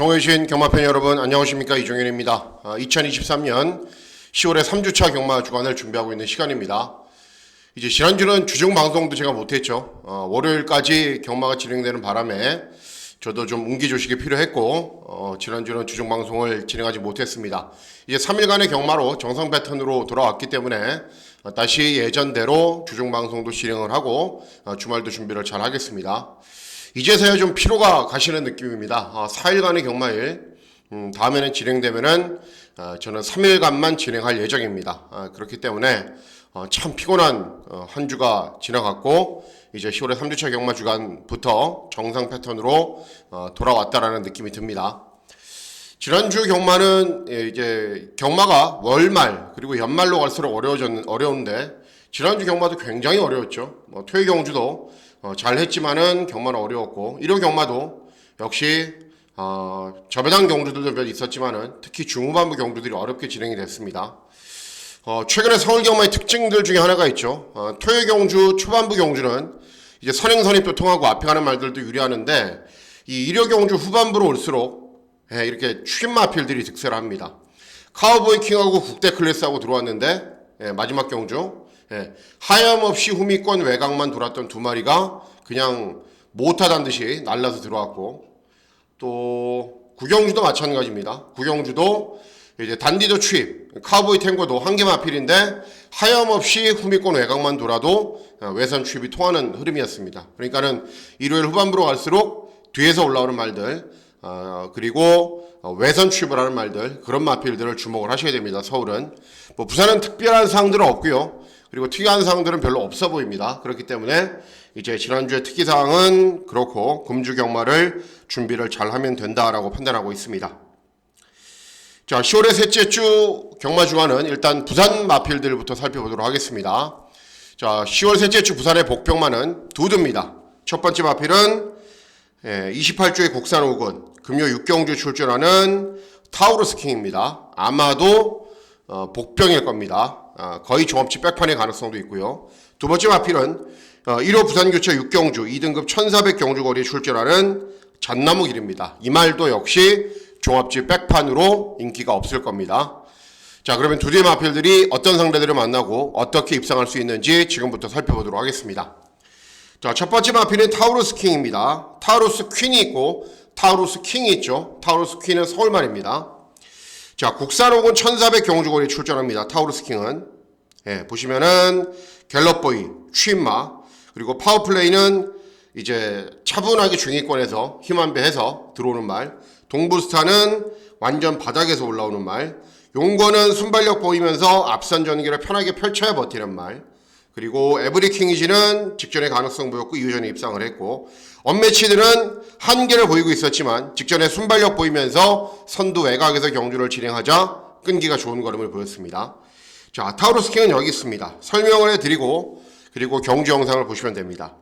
경호해주신 경마팬 여러분 안녕하십니까 이종현입니다. 2023년 10월에 3주차 경마 주간을 준비하고 있는 시간입니다. 이제 지난주는 주중 방송도 제가 못했죠. 어, 월요일까지 경마가 진행되는 바람에 저도 좀 운기조식이 필요했고 어, 지난주는 주중 방송을 진행하지 못했습니다. 이제 3일간의 경마로 정상 패턴으로 돌아왔기 때문에 어, 다시 예전대로 주중 방송도 진행을 하고 어, 주말도 준비를 잘 하겠습니다. 이제서야 좀 피로가 가시는 느낌입니다. 어, 4일간의 경마일 음, 다음에는 진행되면은 어, 저는 3일간만 진행할 예정입니다. 아, 그렇기 때문에 어, 참 피곤한 어, 한 주가 지나갔고 이제 10월의 3주차 경마 주간부터 정상 패턴으로 어, 돌아왔다라는 느낌이 듭니다. 지난주 경마는 예, 이제 경마가 월말 그리고 연말로 갈수록 어려워졌 어려운데 지난주 경마도 굉장히 어려웠죠. 뭐 토요 경주도 어, 잘했지만은 경마는 어려웠고 일요 경마도 역시 어, 저배당 경주들도 몇 있었지만은 특히 중후반부 경주들이 어렵게 진행이 됐습니다. 어, 최근에 서울 경마의 특징들 중에 하나가 있죠. 어, 토요 경주, 초반부 경주는 이제 선행선입도 통하고 앞에 가는 말들도 유리하는데 이 일요 경주 후반부로 올수록 예, 이렇게 추임 마 필들이 득세를 합니다. 카우보이 킹하고 국대 클래스하고 들어왔는데 예, 마지막 경주 예, 하염없이 후미권 외곽만 돌았던 두 마리가 그냥 못하단 듯이 날라서 들어왔고 또 구경주도 마찬가지입니다. 구경주도 이제 단디도 추입, 카우보이 탱고도 한개 마필인데 하염없이 후미권 외곽만 돌아도 어, 외선 추입이 통하는 흐름이었습니다. 그러니까는 일요일 후반부로 갈수록 뒤에서 올라오는 말들 어, 그리고 어, 외선 추입을 하는 말들 그런 마필들을 주목을 하셔야 됩니다. 서울은 뭐 부산은 특별한 사항들은 없고요. 그리고 특이한 사항들은 별로 없어 보입니다. 그렇기 때문에 이제 지난주에 특이 사항은 그렇고 금주 경마를 준비를 잘 하면 된다라고 판단하고 있습니다. 자, 10월의 셋째 주 경마 주간은 일단 부산 마필들부터 살펴보도록 하겠습니다. 자, 10월 셋째 주 부산의 복병마는 두 두입니다. 첫 번째 마필은 28주의 국산 5군 금요 6경주 출전하는 타우루스 킹입니다. 아마도 어, 복병일 겁니다. 아, 거의 종합치 백판의 가능성도 있고요. 두 번째 마필은 어, 1호 부산교체 6경주 2등급 1400 경주 거리에 출전하는 잣나무 길입니다. 이 말도 역시 종합지 백판으로 인기가 없을 겁니다. 자, 그러면 두 대의 마필들이 어떤 상대들을 만나고 어떻게 입상할 수 있는지 지금부터 살펴보도록 하겠습니다. 자, 첫 번째 마필은 타우루스 킹입니다. 타우루스 퀸이 있고 타우루스 킹이 있죠. 타우루스 퀸은 서울말입니다. 자, 국산 혹은 1400 경주거리 출전합니다. 타우루스 킹은. 예, 보시면은 갤럽보이, 취임마, 그리고 파워플레이는 이제 차분하게 중위권에서 힘 한 배 해서 들어오는 말. 동부스타는 완전 바닥에서 올라오는 말. 용권은 순발력 보이면서 앞선 전기를 편하게 펼쳐야 버티는 말. 그리고 에브리킹이지는 직전에 가능성 보였고 이후전에 입상을 했고 언매치들은 한계를 보이고 있었지만 직전에 순발력 보이면서 선두 외곽에서 경주를 진행하자 끈기가 좋은 걸음을 보였습니다. 자 타우루스킹은 여기 있습니다. 설명을 해드리고 그리고 경주 영상을 보시면 됩니다.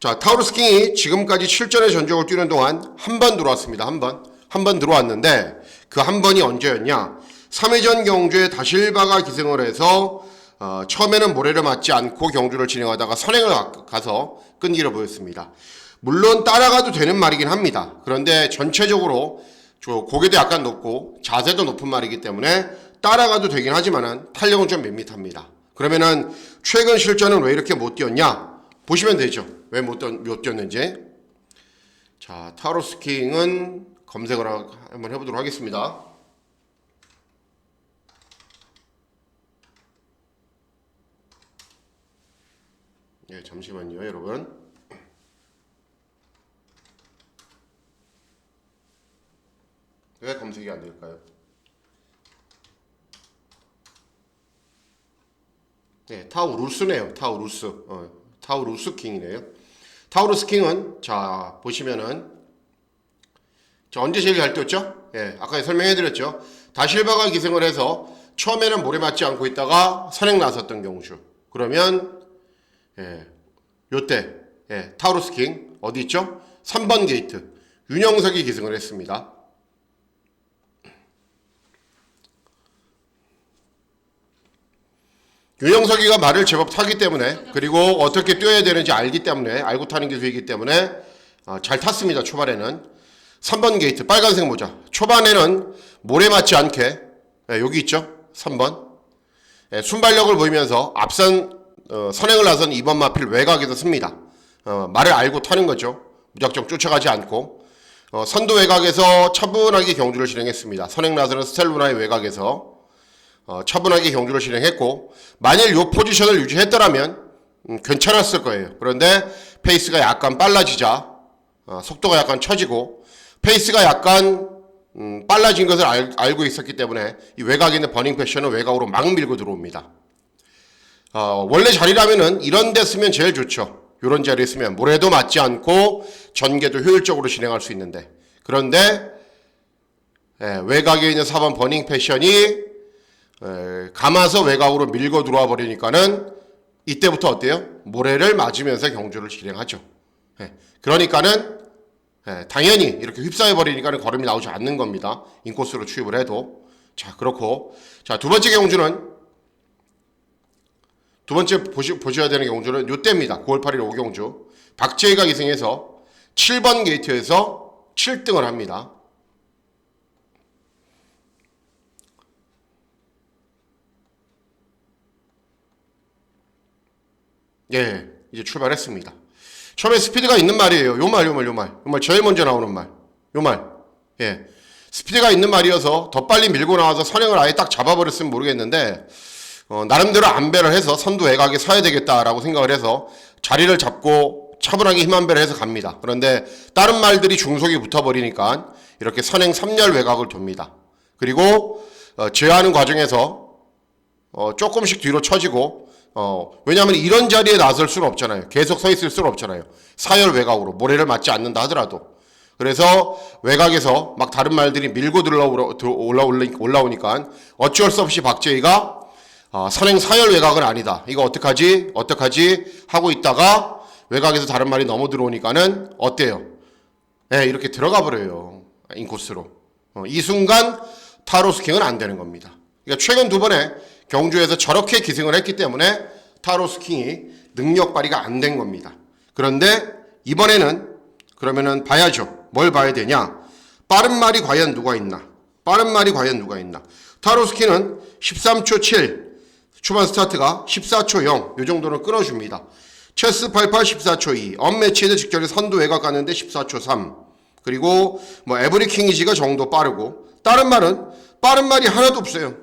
자 타우루스킹이 지금까지 7전의 전적을 뛰는 동안 한 번 들어왔습니다. 한 번. 한 번 들어왔는데 그 한 번이 언제였냐? 3회전 경주에 다실바가 기승을 해서 어, 처음에는 모래를 맞지 않고 경주를 진행하다가 선행을 가- 가서 끈기를 보였습니다. 물론 따라가도 되는 말이긴 합니다. 그런데 전체적으로 저 고개도 약간 높고 자세도 높은 말이기 때문에 따라가도 되긴 하지만은 탄력은 좀 밋밋합니다. 그러면은 최근 실전은 왜 이렇게 못 뛰었냐? 보시면 되죠. 왜 못 뛰었는지. 자, 타로스킹은 검색을 하- 한번 해보도록 하겠습니다. 예, 잠시만요, 여러분. 왜 검색이 안 될까요? 네, 타우루스네요. 타우루스. 어, 타우루스 킹이네요. 타우루스 킹은 자 보시면은 자 언제 제일 잘 뛰었죠? 예, 아까 설명해 드렸죠. 다실바가 기승을 해서 처음에는 모래 맞지 않고 있다가 선행 나섰던 경주. 그러면 예, 요때 예, 타우루스 킹 어디 있죠? 3번 게이트 윤영석이 기승을 했습니다. 윤영석이가 말을 제법 타기 때문에 그리고 어떻게 뛰어야 되는지 알기 때문에 알고 타는 기술이기 때문에 어, 잘 탔습니다 초반에는 3번 게이트 빨간색 모자. 초반에는 모래 맞지 않게 예, 여기 있죠. 3번. 예, 순발력을 보이면서 앞선 어, 선행을 나선 2번 마필 외곽에서 씁니다. 어, 말을 알고 타는 거죠. 무작정 쫓아가지 않고 어, 선두 외곽에서 차분하게 경주를 실행했습니다. 선행 나서는 스텔루나의 외곽에서 어, 차분하게 경주를 실행했고 만일 요 포지션을 유지했더라면 음, 괜찮았을 거예요. 그런데 페이스가 약간 빨라지자 어, 속도가 약간 처지고 페이스가 약간 음, 빨라진 것을 알, 알고 있었기 때문에 이 외곽에 있는 버닝 패션은 외곽으로 막 밀고 들어옵니다. 어, 원래 자리라면은 이런 데 쓰면 제일 좋죠. 이런 자리에 쓰면 모래도 맞지 않고 전개도 효율적으로 진행할 수 있는데 그런데 예, 외곽에 있는 4번 버닝 패션이 에, 감아서 외곽으로 밀고 들어와 버리니까는 이때부터 어때요? 모래를 맞으면서 경주를 진행하죠. 예, 그러니까는 예, 당연히 이렇게 휩싸여 버리니까는 걸음이 나오지 않는 겁니다. 인코스로 추입을 해도 자 그렇고 자두 번째 경주는 두 번째 보시, 보셔야 되는 경주는 요때입니다. 9월 8일 오경주 박재희가 기승해서 7번 게이트에서 7등을 합니다. 예, 이제 출발했습니다. 처음에 스피드가 있는 말이에요. 요 말, 요 말, 요 말. 요 말 제일 먼저 나오는 말. 요 말. 예. 스피드가 있는 말이어서 더 빨리 밀고 나와서 선행을 아예 딱 잡아버렸으면 모르겠는데, 어, 나름대로 안배를 해서 선두 외곽에 서야 되겠다라고 생각을 해서 자리를 잡고 차분하게 힘 안배를 해서 갑니다. 그런데 다른 말들이 중속이 붙어버리니까 이렇게 선행 3열 외곽을 돕니다. 그리고 어, 제어하는 과정에서 어, 조금씩 뒤로 처지고 어, 왜냐하면 이런 자리에 나설 수는 없잖아요. 계속 서 있을 수는 없잖아요. 사열 외곽으로 모래를 맞지 않는다 하더라도. 그래서 외곽에서 막 다른 말들이 밀고 올라오니까 어쩔 수 없이 박재희가 아, 선행 사열 외곽은 아니다. 이거 어떡하지? 어떡하지? 하고 있다가 외곽에서 다른 말이 넘어 들어오니까는 어때요? 네, 이렇게 들어가 버려요. 인코스로. 어, 이 순간 타로스킹은 안 되는 겁니다. 그러니까 최근 두 번에 경주에서 저렇게 기승을 했기 때문에 타로스 킹이 능력 발휘가 안 된 겁니다. 그런데 이번에는 그러면은 봐야죠. 뭘 봐야 되냐? 빠른 말이 과연 누가 있나? 빠른 말이 과연 누가 있나? 타로스키는 13초 7, 초반 스타트가 14초 0, 요 정도는 끊어줍니다. 체스 88 14초 2, 언매치에도 직전에 선두 외곽 가는데 14초 3, 그리고 뭐 에브리킹이지가 정도 빠르고, 다른 말은 빠른 말이 하나도 없어요.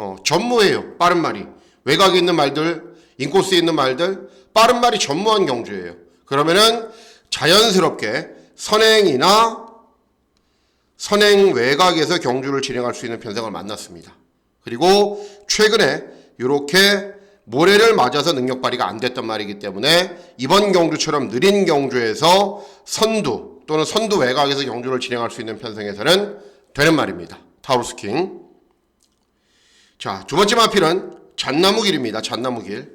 어, 전무해요. 빠른 말이. 외곽에 있는 말들, 인코스에 있는 말들, 빠른 말이 전무한 경주예요. 그러면은 자연스럽게 선행이나 선행 외곽에서 경주를 진행할 수 있는 편성을 만났습니다. 그리고 최근에 이렇게 모래를 맞아서 능력 발휘가 안 됐던 말이기 때문에 이번 경주처럼 느린 경주에서 선두 또는 선두 외곽에서 경주를 진행할 수 있는 편성에서는 되는 말입니다. 타우스킹. 자, 두 번째 마필은 잣나무길입니다. 잣나무길.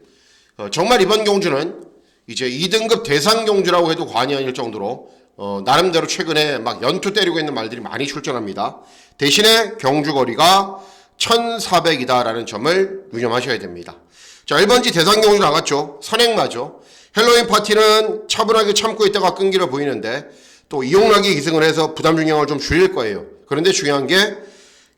어, 정말 이번 경주는 이제 2등급 대상 경주라고 해도 과언이 아닐 정도로 어, 나름대로 최근에 막 연투 때리고 있는 말들이 많이 출전합니다. 대신에 경주 거리가 1,400이다라는 점을 유념하셔야 됩니다. 자, 1번지 대상 경주 나갔죠. 선행마죠. 헬로윈 파티는 차분하게 참고 있다가 끈기를 보이는데 또 이용락이 기승을 해서 부담 중량을 좀 줄일 거예요. 그런데 중요한 게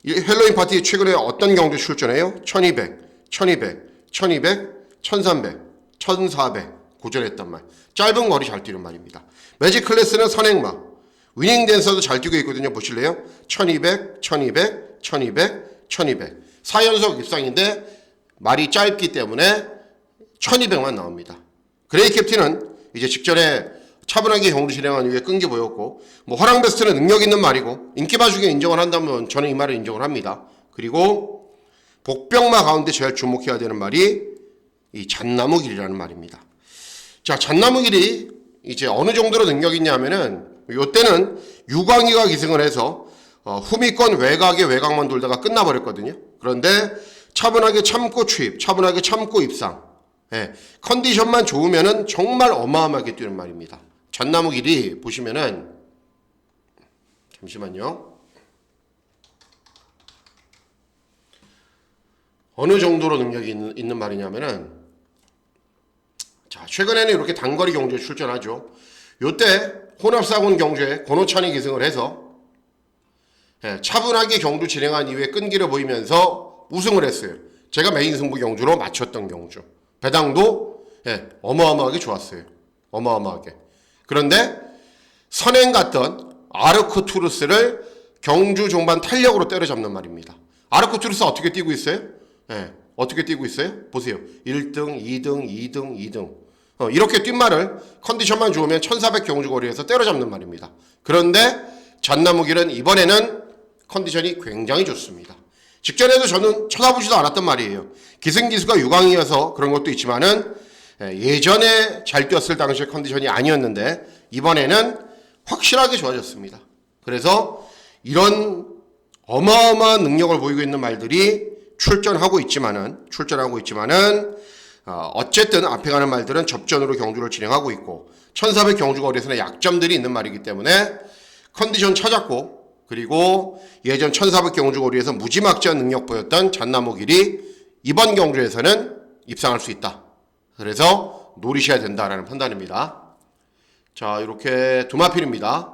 이 헬로윈 파티 최근에 어떤 경주 출전해요? 1200, 1200, 1200, 1300, 1400 고전했단 말. 짧은 거리 잘 뛰는 말입니다. 매직 클래스는 선행마. 위닝 댄서도 잘 뛰고 있거든요. 보실래요? 1200, 1200, 1200, 1200. 4연속 입상인데 말이 짧기 때문에 1200만 나옵니다. 그레이 캡틴은 이제 직전에 차분하게 경주 진행하기 위해 끈기 보였고 뭐 화랑 베스트는 능력 있는 말이고 인기바 중에 인정을 한다면 저는 이 말을 인정을 합니다. 그리고 복병마 가운데 제일 주목해야 되는 말이 이 잣나무 길이라는 말입니다. 자, 잣나무 길이 이제 어느 정도로 능력 있냐면은 요때는 유광희가 기승을 해서 어, 후미권 외곽에 외곽만 돌다가 끝나버렸거든요. 그런데 차분하게 참고 추입, 차분하게 참고 입상. 예, 컨디션만 좋으면은 정말 어마어마하게 뛰는 말입니다. 잣나무 길이 보시면은 잠시만요. 어느 정도로 능력이 있는, 있는 말이냐면은 자, 최근에는 이렇게 단거리 경주에 출전하죠. 요때 혼합사군 경주에 권호찬이 기승을 해서 예, 차분하게 경주 진행한 이후에 끈기를 보이면서 우승을 했어요. 제가 메인 승부 경주로 맞췄던 경주. 배당도 예, 어마어마하게 좋았어요. 어마어마하게. 그런데 선행 갔던 아르크 투르스를 경주 종반 탄력으로 때려잡는 말입니다. 아르크 투르스 어떻게 뛰고 있어요? 예, 어떻게 뛰고 있어요? 보세요. 1등, 2등, 2등, 2등. 어, 이렇게 뛴 말을 컨디션만 좋으면 1400 경주 거리에서 때려잡는 말입니다. 그런데 잔나무길은 이번에는 컨디션이 굉장히 좋습니다. 직전에도 저는 쳐다보지도 않았던 말이에요. 기승기수가 유광이어서 그런 것도 있지만은 예, 예전에 잘 뛰었을 당시의 컨디션이 아니었는데 이번에는 확실하게 좋아졌습니다. 그래서 이런 어마어마한 능력을 보이고 있는 말들이 출전하고 있지만은 출전하고 있지만은 어, 어쨌든 앞에 가는 말들은 접전으로 경주를 진행하고 있고 1400 경주 거리에서는 약점들이 있는 말이기 때문에 컨디션 찾았고 그리고 예전 1400 경주 거리에서 무지막지한 능력 보였던 잔나무 길이 이번 경주에서는 입상할 수 있다. 그래서 노리셔야 된다라는 판단입니다. 자, 이렇게 두 마필입니다.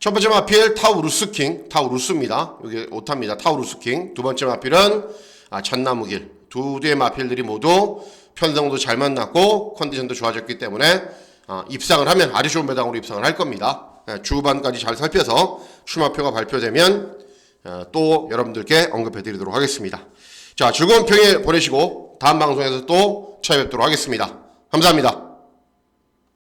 첫 번째 마필 타우루스킹, 타우루스입니다. 여기 오타입니다. 타우루스킹. 두 번째 마필은 아, 잔나무길. 두 대의 마필들이 모두 편성도 잘 만났고 컨디션도 좋아졌기 때문에 아, 입상을 하면 아주 좋은 배당으로 입상을 할 겁니다. 예, 주반까지 잘 살펴서 출마표가 발표되면 어, 또 여러분들께 언급해 드리도록 하겠습니다. 자, 즐거운 평일 보내시고 다음 방송에서 또 찾아뵙도록 하겠습니다. 감사합니다.